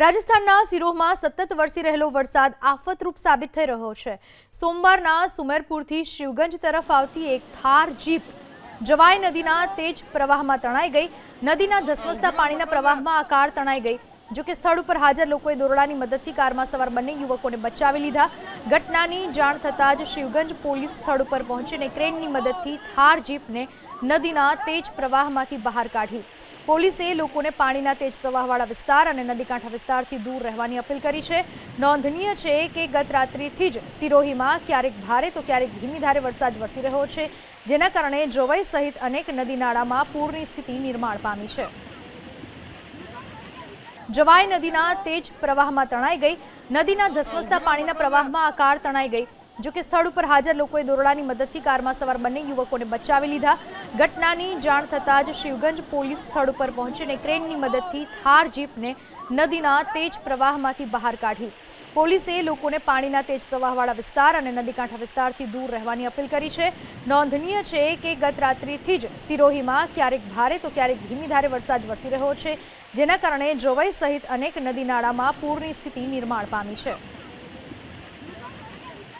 રાજસ્થાનના સિરોહમાં સતત વરસી રહેલો વરસાદ આફતરૂપ સાબિત થઈ રહ્યો છે. સોમવારના સુમેરપુરથી શિવગંજ તરફ આવતી એક થાર જીપ જવાઈ નદીના તેજ પ્રવાહમાં તણાઈ ગઈ. નદીના ધસમસતા પાણીના પ્રવાહમાં આ કાર તણાઈ ગઈ, જો કે સ્થળ ઉપર હાજર લોકોએ દોરડાની મદદથી કારમાં સવાર બંને યુવકોને બચાવી લીધા. ઘટનાની જાણ થતાં જ શિવગંજ પોલીસ સ્થળ ઉપર પહોંચીને ક્રેનની મદદથી થાર જીપને નદીના તેજ પ્રવાહમાંથી બહાર કાઢી. પોલીસે લોકોને પાણીના તેજ પ્રવાહવાળા વિસ્તાર અને નદીકાંઠા વિસ્તારથી દૂર રહેવાની અપીલ કરી છે. નોંધનીય છે કે ગત રાત્રિથી જ સિરોહીમાં ક્યારેક ભારે તો ક્યારેક ધીમી ધારે વરસાદ વરસી રહ્યો છે, જેના કારણે જોવાઈ સહિત અનેક નદી નાળામાં પૂરની સ્થિતિ નિર્માણ પામી છે. જવાઈ નદીના તેજ પ્રવાહમાં તણાઈ ગઈ. નદીના ધસમસતા પાણીના પ્રવાહમાં આ કાર તણાઈ ગઈ. જો કે સ્થળ ઉપર હાજર લોકોએ દોરડાની મદદથી કારમાં સવાર બંને યુવકોને બચાવી લીધા. ઘટનાની જાણ થતાં જ શિવગંજ પોલીસ સ્થળ ઉપર પહોંચીને ક્રેનની મદદથી થાર જીપને નદીના તેજ પ્રવાહમાંથી બહાર કાઢી. પોલીસે લોકોને પાણીના તેજ પ્રવાહવાળા વિસ્તાર અને નદીકાંઠા વિસ્તારથી દૂર રહેવાની અપીલ કરી છે. નોંધનીય છે કે ગત રાત્રિથી જ સિરોહીમાં ક્યારેક ભારે તો ક્યારેક ધીમી ધારે વરસાદ વરસી રહ્યો છે, જેના કારણે જોવાઈ સહિત અનેક નદી નાળામાં પૂરની સ્થિતિ નિર્માણ પામી છે.